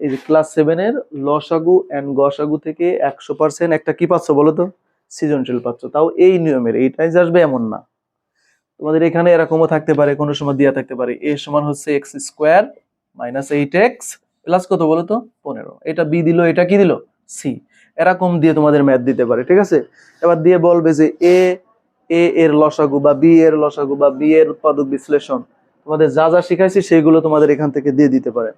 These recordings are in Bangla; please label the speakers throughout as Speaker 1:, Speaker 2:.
Speaker 1: এই যে ক্লাস সেভেনের লসাগু অ্যান্ড গসাগু থেকে একশো পার্সেন্ট একটা কি পাচ্ছ বলো তো? সৃজনশীল পাচ্ছ। তাও এই নিয়মের, এইটাই আসবে এমন না। তোমাদের এখানে এরকমও থাকতে পারে, কোনো সময় দেওয়া থাকতে পারে। এ সমান হচ্ছে X square minus eight X plus কত বলো তো? পনেরো। এটা বি দিল, এটা কি দিল? সি এরকম দিয়ে তোমাদের ম্যাথ দিতে পারে, ঠিক আছে? এবার দিয়ে বলবে যে এ এ এর লসাগু বা বি এর লসাগু বা বি এর উৎপাদক বিশ্লেষণ, তোমাদের যা যা শিখাইছি, সেগুলো তোমাদের এখান থেকে দিয়ে দিতে পারে।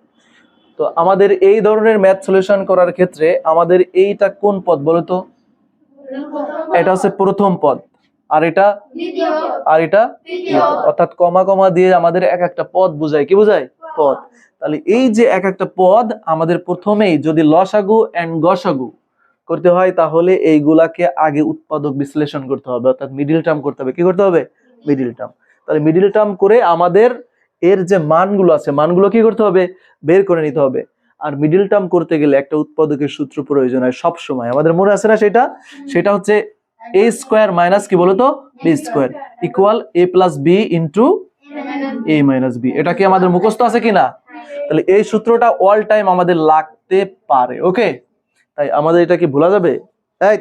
Speaker 1: তো আমাদের এই ধরনের ম্যাথ সলিউশন করার ক্ষেত্রে আমাদের এইটা কোন পদ বলো তো? এটা হচ্ছে প্রথম পদ। আর এটা? আর এটা? অর্থাৎ কমা কমা দিয়ে আমাদের এক একটা পদ বোঝায়। কি বোঝায়? পদ। তাহলে এই যে এক একটা পদ আমাদের প্রথমেই যদি লসাগু এন্ড গসাগু করতে হয় তাহলে এইগুলাকে আগে উৎপাদক বিশ্লেষণ করতে হবে। অর্থাৎ মিডিল টার্ম করতে হবে। কি করতে হবে? মিডিল টার্ম তাহলে মিডিল টার্ম করে আমাদের এর যে মানগুলো আছে মানগুলো কি করতে হবে? বের করে নিতে হবে। আর মিডিল টার্ম করতে গেলে একটা উৎপাদকের সূত্র প্রয়োজন হয় সব সময় আমাদের মনে আছে না সেটা? সেটা হচ্ছে এ স্কোয়ার মাইনাস কি বলতো? B square equal A plus B into A minus B এটা কি আমাদের মুখস্থ আছে কিনা? তাহলে এই সূত্রটা অল টাইম আমাদের লাগতে পারে ওকে তাই আমাদের এটা কি ভোলা যাবে? এই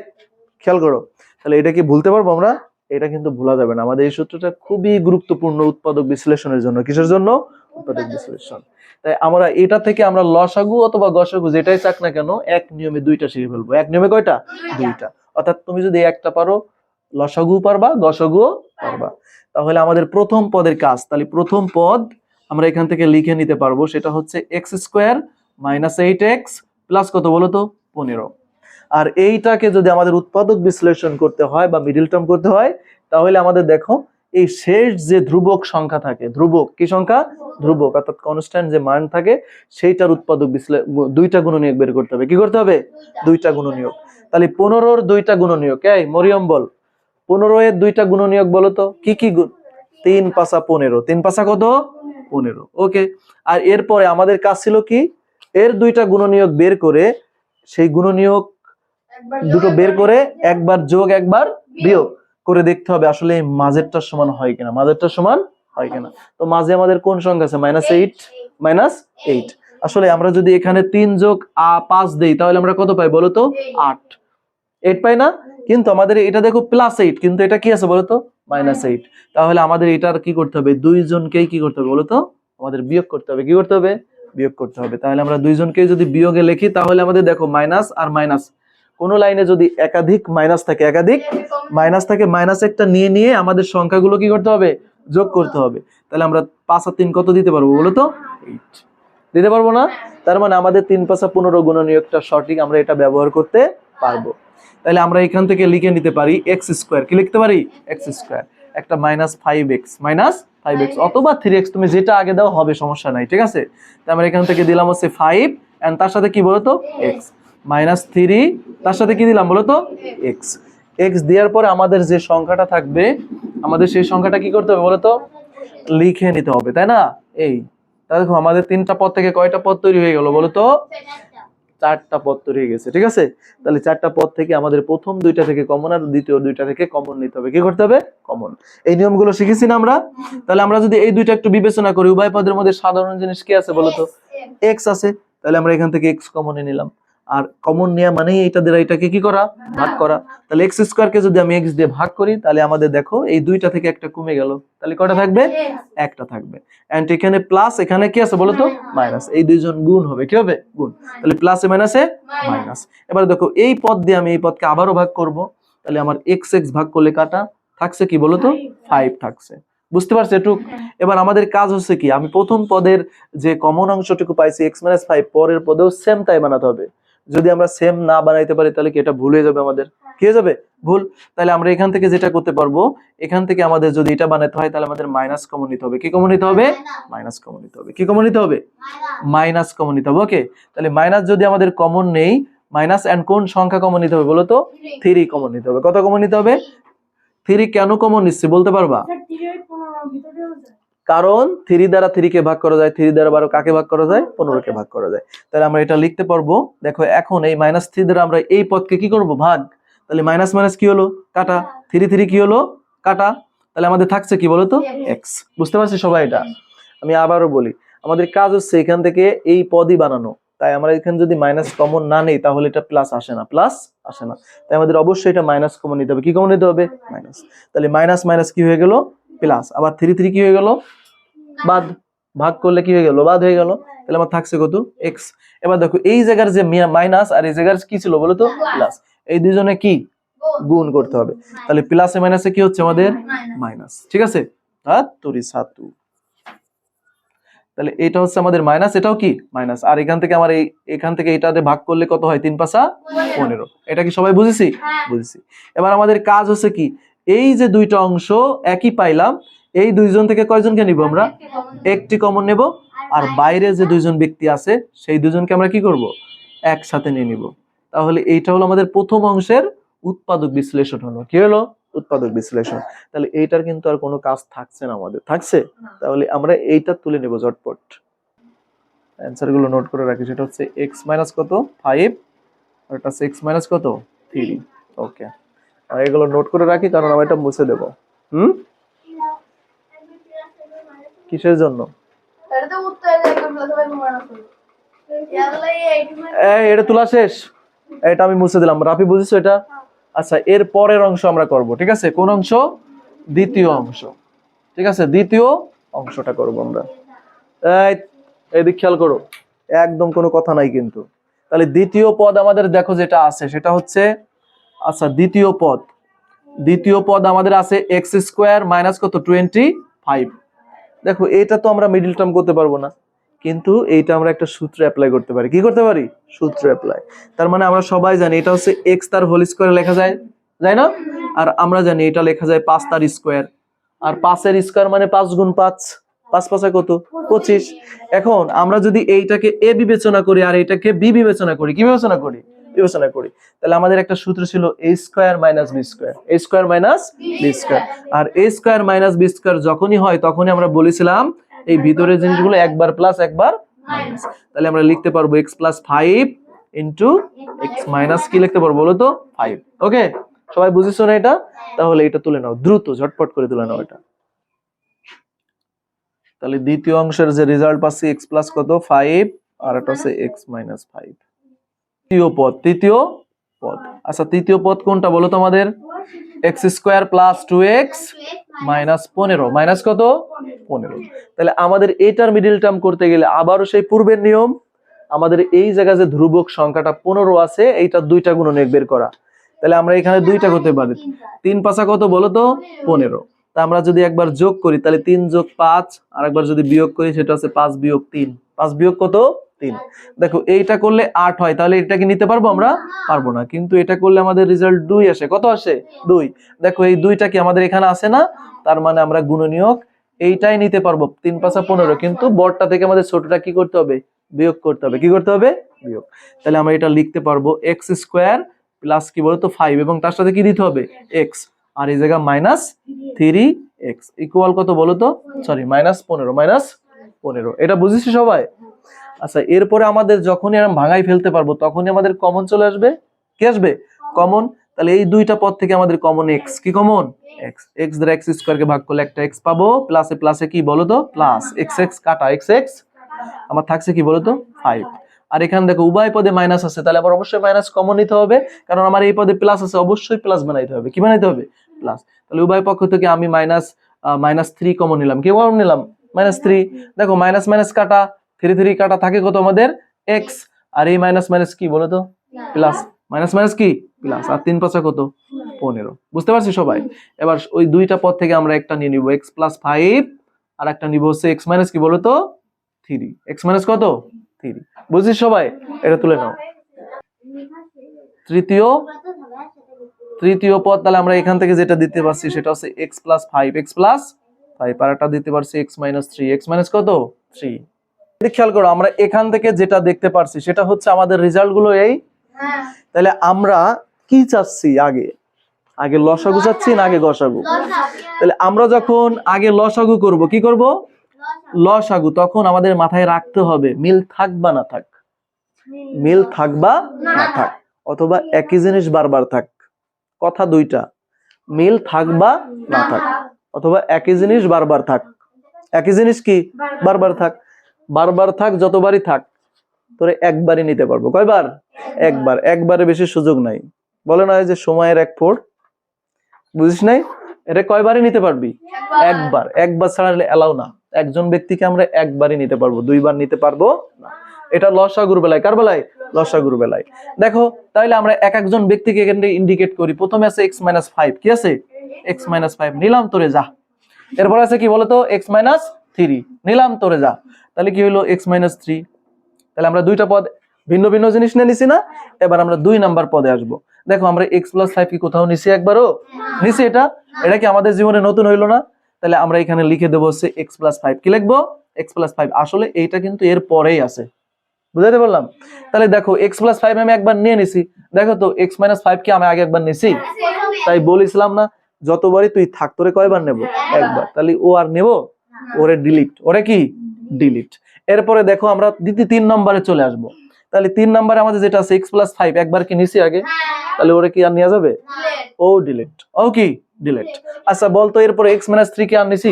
Speaker 1: খেয়াল করো। তাহলে এটা কি ভুলতে পারব আমরা? এটা কিন্তু ভোলা যাবে না। আমাদের এই সূত্রটা খুবই গুরুত্বপূর্ণ উৎপাদক বিশ্লেষণের জন্য কিসের জন্য? উৎপাদক বিশ্লেষণ। তাই আমরা এটা থেকে আমরা লসাগু অথবা গসাগু যেটাই চাক না কেন এক নিয়মে দুইটা শিখে ফেলব। এক নিয়মে কয়টা? দুইটা। অর্থাৎ তুমি যদি একটা পারো লসাগু পারবা গসাগুও পারবা। তাহলে আমাদের প্রথম পদের কাজ তাহলে প্রথম পদ আমরা এখান থেকে লিখে নিতে পারব সেটা হচ্ছে X square minus eight X plus কত বলো তো? পনেরো। আর এইটাকে যদি আমাদের উৎপাদক বিশ্লেষণ করতে হয় বা মিডিল টার্ম করতে হয়, তাহলে আমাদের দেখো, এই শেষ যে ধ্রুবক সংখ্যা থাকে, ধ্রুবক, কি সংখ্যা? ধ্রুবক, অর্থাৎ কনস্ট্যান্ট যে মান থাকে, সেইটার উৎপাদক বিশ্লে, দুইটা গুণনীয়ক বের করতে হবে। কি করতে হবে? দুইটা গুণনীয়ক। তাহলে পনেরোর দুইটা গুণনীয়ক, এই মরিয়ম বল। পনেরো এর দুইটা গুণনীয়ক বলো তো, কি কি গুণ? তিন পাশা পনেরো। তিন পাশা কত? পনেরো। ওকে, আর এরপরে আমাদের কাজ ছিল কি? এর দুইটা গুণনীয়ক বের করে, সেই গুণনীয়ক দুটো বের করে একবার যোগ একবার বিয়োগ। করে দেখতে হবে আসলে এই মাঝেরটার সমান হয় কিনা মাঝেরটার সমান হয় কিনা। তো মাঝে আমাদের কোন সংখ্যা আছে? মাইনাস এইট মাইনাস এইট আসলে আমরা যদি এখানে তিন যোগ আ পাঁচ দেই তাহলে আমরা কত পাই বলো তো? আট। এইট পাই না? কিন্তু আমাদের এটা দেখো প্লাস এইট কিন্তু এটা কি আছে বলো তো? মাইনাস এইট তাহলে আমাদের এটার কি করতে হবে? দুইজনকেই কি করতে হবে বলো তো? আমাদের বিয়োগ করতে হবে। কি করতে হবে? বিয়োগ করতে হবে। তাহলে আমরা দুইজনকেই যদি বিয়োগে লিখি তাহলে আমাদের দেখো মাইনাস আর মাইনাস কোন লাইনে যদি একাধিক মাইনাস থাকে, একাধিক মাইনাস থাকে মাইনাস একটা নিয়ে নিয়ে আমাদের সংখ্যাগুলো কি করতে হবে? যোগ করতে হবে। তাহলে আমরা পাঁচ আর তিন কত দিতে পারব বলো তো? এইট দিতে পারব না? তার মানে আমাদের তিন পাঁচা পনেরো গুণনীয়কটা সঠিক আমরা এটা ব্যবহার করতে পারব। তাহলে আমরা এখান থেকে লিখে নিতে পারি এক্স স্কোয়ার কি লিখতে পারি? এক্স স্কোয়ার একটা minus five X minus five X অথবা থ্রি এক্স তুমি যেটা আগে দাও হবে, সমস্যা নাই, ঠিক আছে? তাই আমরা এখান থেকে দিলাম হচ্ছে ফাইভ অ্যান্ড তার সাথে কি বলতো? এক্স মাইনাস থ্রি তার সাথে কি দিলাম বলতো এক্স এক্স দেওয়ার পরে আমাদের যে সংখ্যাটা থাকবে আমাদের সেই সংখ্যাটা কি করতে হবে বলতো লিখে নিতে হবে তাই না? এই দেখো আমাদের তিনটা পদ থেকে কয়টা পদ তৈরি হয়ে গেল বলতো চারটা পদ তৈরি হয়ে গেছে ঠিক আছে? তাহলে চারটা পদ থেকে আমাদের প্রথম দুইটা থেকে কমন আর দ্বিতীয় দুইটা থেকে কমন নিতে হবে। কি করতে হবে? কমন এই নিয়মগুলো শিখেছি না আমরা? তাহলে আমরা যদি এই দুইটা একটু বিবেচনা করি উভয় পদের মধ্যে সাধারণ জিনিস কি আছে বলতো এক্স আছে। তাহলে আমরা এখান থেকে এক্স কমনে নিলাম। আর কমন নেওয়া মানেই এটা দ্বারা এটাকে কি করা? ভাগ করা। তাহলে এক্স স্কোয়ারকে যদি আমি এক্স দিয়ে ভাগ করি তাহলে আমাদের দেখো এই দুইটা থেকে একটা কমে গেল। তাহলে কটা থাকবে? একটা থাকবে। এন্ড এখানে প্লাস এখানে কি আছে বলতো? মাইনাস এই দুইজন গুণ হবে। কি হবে? গুণ। তাহলে প্লাসে মাইনাসে মাইনাস এবার দেখো এই পদ দিয়ে আমি এই পদকে আবারও ভাগ করব। তাহলে আমার এক্স এক্স ভাগ করলে কাটা? থাকছে কি বলতো? ফাইভ থাকছে। বুঝতে পারছ একটু এবার আমাদের কাজ হচ্ছে কি? আমি প্রথম পদের যে কমন অংশটুকু পাইছি এক্স মাইনাস ফাইভ পরের পদেও সেম তাই বানাতে হবে। যদি আমরা সেম না বানাইতে পারি তাহলে কি এটা ভুল হয়ে যাবে আমাদের? কি হয়ে যাবে? ভুল। তাহলে আমরা এখান থেকে যেটা করতে পারব এখান থেকে আমাদের যদি এটা বানাতে হয় তাহলে আমাদের মাইনাস কমন নিতে হবে। কি কমন নিতে হবে? মাইনাস কমন নিতে হবে। কি কমন নিতে হবে? মাইনাস কমন নিতে হবে ওকে তাহলে মাইনাস যদি আমাদের কমন নেই মাইনাস এন্ড কোন সংখ্যা কমন নিতে হবে বলো তো? থ্রি কমন নিতে হবে। কত কমন নিতে হবে? থ্রি কেন কমন নিচ্ছে বলতে পারবা? কারণ থ্রি দ্বারা থ্রি কে ভাগ করা যায় থ্রি দ্বারা বারো কাকে ভাগ করা যায়? পনেরো কে ভাগ করা যায়। তাহলে আমরা এটা লিখতে পারব। দেখো, এখন এই মাইনাস থ্রি দ্বারা আমরা এই পদকে কি করব? ভাগ। তাহলে মাইনাস মাইনাস কি হলো? কাটা। থ্রি থ্রি কি হলো? কাটা। তাহলে আমাদের থাকছে কি বলতো? এক্স বুঝতে পারছি সবাই এটা? আমি আবারও বলি, আমাদের কাজ হচ্ছে এখান থেকে এই পদই বানানো। তাই আমরা এখানে যদি মাইনাস কমন না নেই, তাহলে এটা প্লাস আসে না। প্লাস আসে না। তাই আমাদের অবশ্যই এটা মাইনাস কমন নিতে হবে। কি কমন নিতে হবে? মাইনাস তাহলে মাইনাস মাইনাস কি হয়ে গেল? প্লাস আবার থ্রি থ্রি কি হয়ে গেল? বাদ ভাগ করলে কি হয়ে গেল? বাদ হয়ে গেল। তাহলে আমার থাকছে কত? এক্স এবার দেখো এই জায়গার যে মাইনাস আর এই জায়গার কি ছিল বলো তো? প্লাস এই দুজনে কি? গুণ। করতে হবে। তাহলে প্লাসে মাইনাসে কি হচ্ছে আমাদের? মাইনাস ঠিক আছে? সাতু তাহলে এটা হচ্ছে আমাদের মাইনাস এটাও কি? মাইনাস আর এখান থেকে আমার এই এখান থেকে এটাতে ভাগ করলে কত হয়? তিন পাঁচা পনেরো। এটা কি সবাই বুঝেছি? বুঝেছি। এবার আমাদের কাজ হচ্ছে কি? এই যে দুইটা অংশ একই পাইলাম এই দুইজন থেকে কয়জনকে নিব আমরা? একটি কমন নেব। আর বাইরে যে দুইজন ব্যক্তি আছে সেই দুজনকে আমরা কি করব? একসাথে নিয়ে নিব। তাহলে এইটা হলো আমাদের প্রথম অংশের উৎপাদক বিশ্লেষণ হলো। কি হলো? উৎপাদক বিশ্লেষণ। তাহলে এইটার কিন্তু আর কোনো কাজ থাকছে না আমাদের। থাকছে? তাহলে আমরা এইটা তুলে নেব ঝটপট। অ্যান্সারগুলো নোট করে রাখি সেটা হচ্ছে এক্স মাইনাস কত? ফাইভ আর এটা হচ্ছে এক্স মাইনাস কত? থ্রি ওকে আর এগুলো নোট করে রাখি কারণ আমরা এটা মুছে দেবো। হুম? কিসের জন্য? এই এটা তোলা শেষ? এটা আমি মুছে দিলাম। রাফি বুঝিস এটা? আচ্ছা এর পরের অংশ আমরা করব ঠিক আছে? কোন অংশ? দ্বিতীয় অংশ। ঠিক আছে? দ্বিতীয় অংশটা করব আমরা। এদিক খেয়াল করো। একদম কোনো কথা নাই কিন্তু। তাহলে দ্বিতীয় পদ আমাদের দেখো যেটা আছে সেটা হচ্ছে আচ্ছা দ্বিতীয় পদ। দ্বিতীয় পদ আমাদের আছে এক্স স্কোয়ার মাইনাস কত? Twenty five. দেখো, এটা তো আমরা মিডিল টার্ম করতে পারব না, কিন্তু এইটা আমরা একটা সূত্র অ্যাপ্লাই করতে পারি। কি করতে পারি? সূত্র অ্যাপ্লাই তার মানে আমরা সবাই জানি এটা হচ্ছে এক্স তার হোল স্কোয়ার লেখা যায় যায় না? আর আমরা জানি এটা লেখা যায় পাঁচ তার স্কোয়ার আর পাঁচের স্কোয়ার মানে পাঁচ গুণ পাঁচ। পাঁচ পাঁচা কত? পঁচিশ। এখন আমরা যদি এইটাকে এ বিবেচনা করি আর এইটাকে বি বিবেচনা করি, কি বিবেচনা করি? বিবেচনা করি। তাহলে আমাদের একটা সূত্র ছিল A square minus B square A square minus B square R A square minus B square যখনই হয়, তখনই আমরা বলেছিলাম এই ভিতরের জিনিসগুলো একবার প্লাস একবার মাইনাস তাহলে আমরা লিখতে পারব X plus five into X minus কি লিখতে পারব বলো তো? ফাইভ ওকে সবাই বুঝেছ না এটা? তাহলে এটা তুলে নাও। দ্রুত, ঝটপট করে তুলে নাও এটা। তাহলে দ্বিতীয় অংশের যে রেজাল্ট পাচ্ছি এক্স প্লাস কত? ফাইভ আর এটা হচ্ছে এক্স মাইনাস ফাইভ তৃতীয় পদ তৃতীয় পদ। আচ্ছা তৃতীয় পদ কোনটা বলো তো আমাদের? X square plus two X minus পনেরো। মাইনাস কত? পনেরো। তাহলে আমাদের এইটার মিডিল টার্ম করতে গেলে আবারও সেই পূর্বের নিয়ম। আমাদের এই জায়গায় যে ধ্রুবক সংখ্যাটা পনেরো আছে, এইটা দুইটা গুণনের বের করা। তাহলে আমরা এখানে দুইটা করতে পারি। তিন পাঁচা কত বলো তো? পনেরো। তা আমরা যদি একবার যোগ করি, তাহলে তিন যোগ পাঁচ আর একবার যদি বিয়োগ করি, সেটা হচ্ছে পাঁচ বিয়োগ তিন। পাঁচ বিয়োগ কত? তিন। দেখো, এইটা করলে আট হয়, তাহলে এটা কি নিতে পারব আমরা? পারব না। কিন্তু এটা করলে আমাদের রেজাল্ট দুই আসে। কত আসে? দুই। দেখো, এই দুইটা কি আমাদের এখানে আসে না? তার মানে আমরা গুণনীয়ক এইটাই নিতে পারব, তিন পাঁচা পনেরো। কিন্তু বড়টা থেকে আমাদের ছোটটা কি করতে হবে? বিয়োগ করতে হবে। কি করতে হবে? বিয়োগ। তাহলে আমরা এটা লিখতে পারব এক্স স্কোয়ার প্লাস কি বলতো? ফাইভ এবং তার সাথে কি দিতে হবে? এক্স আর এই জায়গা মাইনাস থ্রি এক্স ইকুয়াল কত বলো তো সরি মাইনাস পনেরো মাইনাস পনেরো। এটা বুঝেছি সবাই? আচ্ছা এরপরে আমাদের যখনই এরকম ভাঙাই ফেলতে পারব, তখনই আমাদের কমন চলে আসবে? কি আসবে? কমন তাহলে এই দুইটা পদ থেকে আমাদের কমন এক্স কি কমন এক্স এক্স দ্বারা এক্স স্কোয়ারকে ভাগ করলে একটা এক্স পাবো প্লাসে প্লাসে কি বলো তো? প্লাস এক্স এক্স কাটা এক্স এক্স আমার থাকছে কি বলো তো? ফাইভ আর এখানে দেখো, উভয় পদে মাইনাস আছে, তাহলে আবার অবশ্যই মাইনাস কমন নিতে হবে, কারণ আমার এই পদে প্লাস আছে, অবশ্যই প্লাস বানাইতে হবে। কি বানাইতে হবে? প্লাস তাহলে উভয় পক্ষ থেকে আমি মাইনাস মাইনাস থ্রি কমন নিলাম। কি কমন নিলাম? মাইনাস থ্রি দেখো মাইনাস মাইনাস কাটা থ্রি থ্রি কাটা থাকে কত আমাদের? এক্স আর এই মাইনাস মাইনাস কি বলো তো? প্লাস মাইনাস মাইনাস কি? প্লাস আর তিন পাঁচা কত? পনেরো। বুঝতে পারছি সবাই? এবার ওই দুইটা পদ থেকে আমরা একটা নিয়ে নিব। এক্স প্লাস ফাইভ আর একটা নিব হচ্ছে এক্স মাইনাস কি বলো তো? থ্রি এক্স মাইনাস কত? থ্রি বুঝছিস সবাই? এটা তুলে নাও। তৃতীয়। তৃতীয় পদ তাহলে আমরা এখান থেকে যেটা দিতে পারছি সেটা হচ্ছে X plus five X plus five আর একটা দিতে পারছি X minus three X minus কত? থ্রি খেয়াল করো আমরা এখান থেকে যেটা দেখতে পারছি সেটা হচ্ছে আমাদের রেজাল্টগুলো এই। তাহলে আমরা কি চাচ্ছি আগে? আগে লসাগু চাচ্ছি না আগে গসাগু? তাহলে আমরা যখন আগে লসাগু করব কি করব? লসাগু। তখন আমাদের মাথায় রাখতে হবে মিল থাক বা না থাক। মিল থাক বা না থাক। অথবা একই জিনিস বারবার থাক। কথা দুইটা। মিল থাক বা না থাক। অথবা একই জিনিস বারবার থাক। একই জিনিস কি? বারবার থাক। বারবার থাক যতবারই থাক তোরে একবারই নিতে পারব। কয়বার? একবার। একবারে বেশি সুযোগ নাই। বলে না যে সময়ের এক ফোর বুঝিস নাই? এটা কয়বারই নিতে পারবি? একবার। একবার। ছাড়া এলাও না। একজন ব্যক্তিকে আমরা একবারই নিতে পারব। দুইবার নিতে পারব না। এটা লসাগুর বেলায়। কার বেলায়? লসাগুর বেলায়। দেখো তাহলে আমরা এক একজন ব্যক্তিকে এখানে ইন্ডিকেট করি। প্রথমে আছে এক্স মাইনাস ফাইভ কি আছে? এক্স মাইনাস ফাইভ নিলাম তোরে যা। এরপর আছে কি বলতো? এক্স মাইনাস থ্রি নিলাম তোরে যা। তাহলে কি হলো? এক্স মাইনাস থ্রি তাহলে আমরা দুইটা পদ ভিন্ন ভিন্ন জিনিস নিয়ে নিছি না? এবার আমরা দুই নাম্বার পদে আসব। দেখো আমরা এক্স প্লাস ফাইভ কি কোথাও নিছি একবারও? নিছি এটা? এটা কি আমাদের জীবনে নতুন হইল না? তাহলে আমরা এখানে লিখে দেবো হচ্ছে এক্স প্লাস ফাইভ কি লিখব? এক্স প্লাস ফাইভ আসলে এইটা কিন্তু এর পরেই আছে। বুঝাতে পারলাম? তাহলে দেখো এক্স প্লাস ফাইভ আমি একবার নিয়ে নিছি। দেখো তো এক্স মাইনাস ফাইভ কি আমি আগে একবার নিছি? তাই বলেছিলাম না যতবারই তুই থাক তোরে কয়বার নেব? একবার। তাহলে ও আর নেব? ওরে ডিলিট ওরে কি? ডিলিট এরপরে দেখো আমরা দ্বিতীয় তিন নম্বরে চলে আসব। তাহলে তিন নম্বরে আমাদের যেটা আছে এক্স প্লাস ফাইভ একবার কি নিছি আগে? তাহলে ওরা কি আর নেওয়া যাবে? ও ডিলিট ও কি? ডিলিট আচ্ছা বলতো এরপরে এক্স মাইনাস থ্রি কি আর নিছি?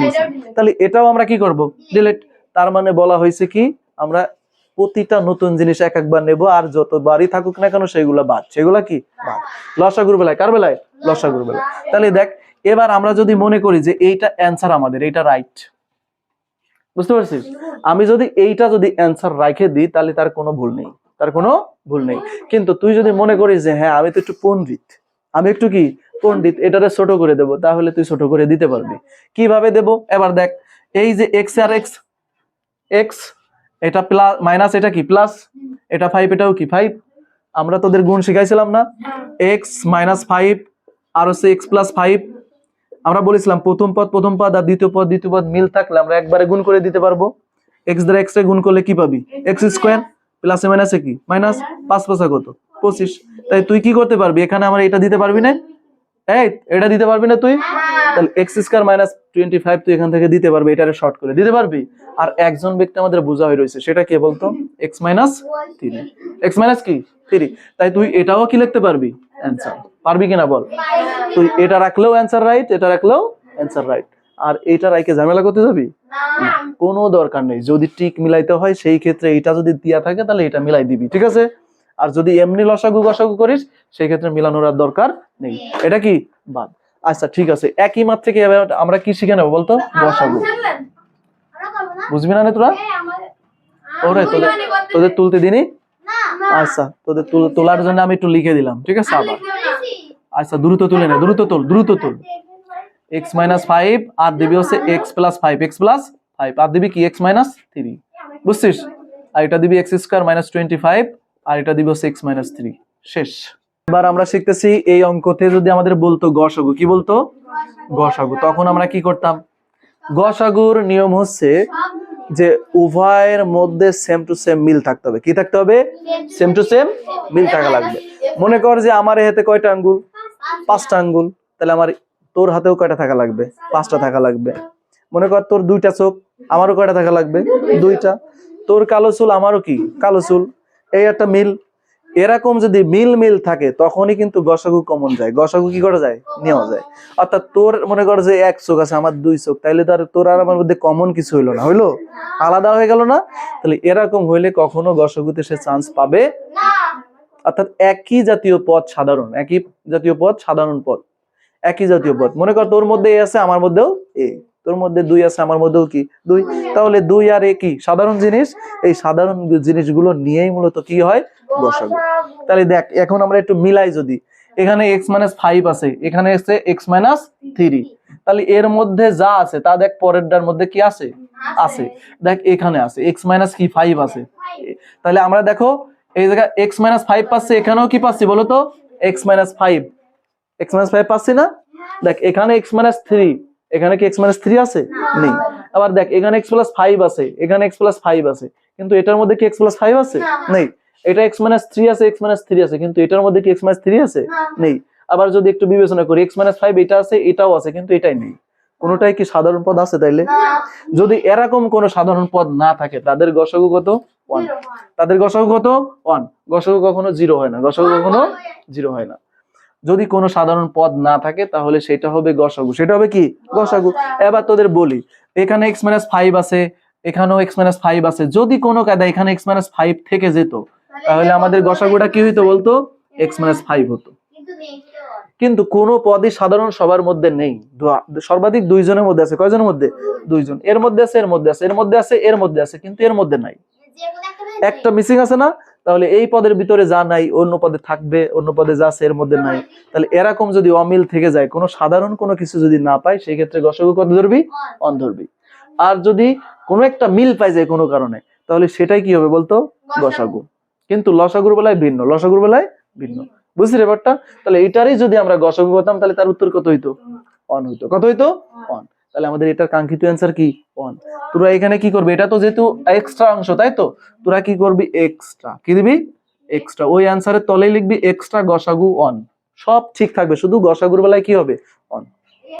Speaker 1: নিছি। তাহলে এটাও আমরা কি করব? ডিলিট তার মানে বলা হয়েছে কি আমরা প্রতিটা নতুন জিনিস এক একবার নেব আর যতবারই থাকুক না কেন সেগুলো বাদ। সেগুলো কি? বাদ। লসাগুর বেলায়। কার বেলায়? লসাগুর বেলায়। তাহলে দেখ এবার আমরা যদি মনে করি যে এইটা অ্যান্সার আমাদের এইটা রাইট বুঝতে পারছিস আমি যদি এইটা যদি অ্যান্সার রাখে দিই তাহলে তার কোনো ভুল নেই। তার কোনো ভুল নেই। কিন্তু তুই যদি মনে করিস যে হ্যাঁ আমি তো একটু পণ্ডিত। আমি একটু কি? পণ্ডিত এটারে ছোট করে দেব। তাহলে তুই ছোট করে দিতে পারবি। কীভাবে দেব? এবার দেখ এই যে এক্স আর এক্স এক্স এটা প্লাস মাইনাস এটা কি? প্লাস এটা ফাইভ এটাও কি? ফাইভ আমরা তোদের গুণ শিখাইছিলাম না? এক্স মাইনাস ফাইভ আর হচ্ছে এক্স প্লাস ফাইভ আমরা বলেছিলাম, প্রথম পদ প্রথম পদ আর দ্বিতীয় পদ দ্বিতীয় পদ মিল থাকলে আমরা একবারে গুণ করে দিতে পারব। এক্স দ্বারা এক্স গুণ করলে কি পাবি? এক্স স্কোয়ার প্লাসে মাইনাসে কি? মাইনাস পাঁচ পাঁচা কত? পঁচিশ। তাই তুই কি করতে পারবি? এখানে আমরা এটা দিতে পারবি না? এই, এটা দিতে পারবি না তুই? তাহলে x square minus twenty five তুই এখান থেকে দিতে পারবি, এটারে শর্ট করে। দিতে পারবি? আর একজন ব্যক্তি আমাদের বোঝা হয়ে রয়েছে, সেটা কে বলতো? X minus three x minus কি? থ্রি তাই তুই এটাও কি লিখতে পারবি? অ্যান্সার পারবি কিনা বল? তুই এটা রাখলেও অ্যান্সার রাইট এটা রাখলেও অ্যান্সার রাইট আর এটা রাইকে ঝামেলা করতে যাবি? কোনো দরকার নেই। যদি টিক মিলাইতে হয় সেই ক্ষেত্রে এটা যদি দিয়া থাকে তাহলে এটা মিলাই দিবি ঠিক আছে? আর যদি এমনি লসাগু গসাগু করিস সেই ক্ষেত্রে মিলানোর আর দরকার নেই। এটা কি? বাদ। আচ্ছা ঠিক আছে। একই মাত্র থেকে আমরা কি শিখে নেব বলতো? গসাগু। বুঝবি না তোরা? ওরে তোদের তোদের তুলতে দিনি আচ্ছা তোদের তুল- তোলার জন্য আমি একটু লিখে দিলাম ঠিক আছে? আবার। আচ্ছা দ্রুত তুলে নে, দ্রুত তুল দ্রুত তুল। এক্স মাইনাস ফাইভ আর দিবি হচ্ছে x plus five x plus five আর দিবি কি এক্স মাইনাস থ্রি বুঝছিস? আর এটা দিবি x square minus twenty five আর এটা দিবি হচ্ছে এক্স মাইনাস থ্রি শেষ। এবার আমরা শিখতেছি এই অঙ্কতে যদি আমাদের বলতো গসাগু, কি বলতো? গসাগু। তখন আমরা কি করতাম? গসাগুর নিয়ম হচ্ছে যে উভয়ের মধ্যে সেম টু সেম মিল থাকতে হবে। কি থাকতে হবে? সেম টু সেম মিল থাকা লাগবে। মনে কর যে আমার এই হাতে কয়টা আঙ্গুল? পাঁচটা আঙ্গুল, তাহলে আমার তোর হাতেও কয়টা থাকা লাগবে? পাঁচটা থাকা লাগবে। মনে কর তোর দুইটা চোখ, আমারও কয়টা থাকা লাগবে? দুইটা। তোর কালো চুল, আমারও কি? কালো চুল। এই একটা মিল। এরকম যদি মিল মিল থাকে, তখনই কিন্তু গসাগু কমন যায়। গসাগু কি করা যায়? নেওয়া যায়। অর্থাৎ তোর, মনে কর যে এক চোখ আছে, আমার দুই চোখ, তাইলে তার তোর আর আমার মধ্যে কমন কিছু হইল না। হইল? আলাদা হয়ে গেল না? তাহলে এরকম হইলে কখনো গসাগুতে সে চান্স পাবে অর্থাৎ একই জাতীয় পদ সাধারণ একই জাতীয় পদ সাধারণ পদ একই জাতীয় পদ। মনে কর তোর মধ্যে এ আছে আমার মধ্যেও এ। তোর মধ্যে দুই আছে আমার মধ্যেও কি? দুই। তাহলে দুই আর এ কি? সাধারণ জিনিস? এই সাধারণ জিনিসগুলো নিয়েই মূলত কি হয়? গসাগু তাহলে দেখ এখন আমরা একটু মিলাই যদি। এখানে এক্স মাইনাস ফাইভ আছে এখানে এসে এক্স মাইনাস থ্রি তাহলে এর মধ্যে যা আছে তা দেখ পরেরটার মধ্যে কি আছে? আছে। দেখ এখানে আছে এক্স মাইনাস কি? ফাইভ আছে। তাহলে আমরা দেখো এই জায়গায় এক্স মাইনাস ফাইভ পাচ্ছি এখানেও কি পাচ্ছি বলো তো? X minus five x minus five পাচ্ছি না? দেখ এখানে এক্স মাইনাস থ্রি এখানে কি এক্স মাইনাস থ্রি আছে? নেই। আবার দেখ এখানে এক্স প্লাস ফাইভ আছে। এখানে এক্স প্লাস ফাইভ আছে। কিন্তু এটার মধ্যে কি এক্স প্লাস ফাইভ আছে? নেই। এটা এক্স মাইনাস থ্রি আছে এক্স মাইনাস থ্রি আছে। কিন্তু এটার মধ্যে কি এক্স মাইনাস থ্রি আছে? নেই। আবার যদি একটু বিবেচনা করি এক্স মাইনাস ফাইভ এটা আছে এটাও আছে কিন্তু এটাই নেই। কোনোটাই কি সাধারণ পদ আছে তাইলে? যদি এরকম কোন সাধারণ পদ না থাকে তাদের গসাগু কত? ওয়ান তাদের গসাগু কত? ওয়ান গসাগু কখনো জিরো হয় না। গসাগু কখনো জিরো হয় না। যদি কোনো সাধারণ পদ না থাকে তাহলে সেটা হবে গসাগু সেটা হবে কি? গসাগু এবার তোদের বলি এখানে এক্স মাইনাস ফাইভ আছে এখানেও এক্স মাইনাস ফাইভ আছে। যদি কোনো কায়দা এখানে এক্স মাইনাস ফাইভ থেকে যেত তাহলে আমাদের গসাগুটা কি হইতো বলতো? এক্স মাইনাস ফাইভ হতো।
Speaker 2: কিন্তু
Speaker 1: কোনো পদই সাধারণ সবার মধ্যে নেই। সর্বাধিক দুইজনের মধ্যে আছে। কয়জনের মধ্যে? দুইজন। এর মধ্যে আছে এর মধ্যে আছে এর মধ্যে আছে এর মধ্যে আছে কিন্তু এর মধ্যে নাই।
Speaker 2: একটা
Speaker 1: মিসিং আছে না? তাহলে এই পদের ভিতরে যা নাই অন্য পদে থাকবে অন্য পদে যা আছে এর মধ্যে নাই। তাহলে এরকম যদি অমিল থেকে যায় কোনো সাধারণ কোনো কিছু যদি না পাই সেই ক্ষেত্রে গসগু কত ধরবি?
Speaker 2: অন।
Speaker 1: অন ধরবি। আর যদি কোনো একটা মিল পাই যায় কোনো কারণে তাহলে সেটাই কি হবে বলতো? গসাগু। কিন্তু লসাগুর বেলায় ভিন্ন লসাগুর বেলায় ভিন্ন। বুঝলি ব্যাপারটা? তাহলে এটারই যদি আমরা গসাগু করতাম তাহলে তার উত্তর কত হইতো? অন হইতো। কত হইতো? অন। তাহলে আমাদের এটার কাঙ্ক্ষিত অ্যান্সার কি? ওয়ান তোরা এখানে কি করবে? এটা তো যেহেতু এক্সট্রা অংশ, তাই তো? তোরা কি করবি? এক্সট্রা কি দিবি? এক্সট্রা ওই অ্যান্সারের তলেই লিখবি এক্সট্রা গসাগু অন সব ঠিক থাকবে, শুধু গসাগুর বেলায় কি হবে? অন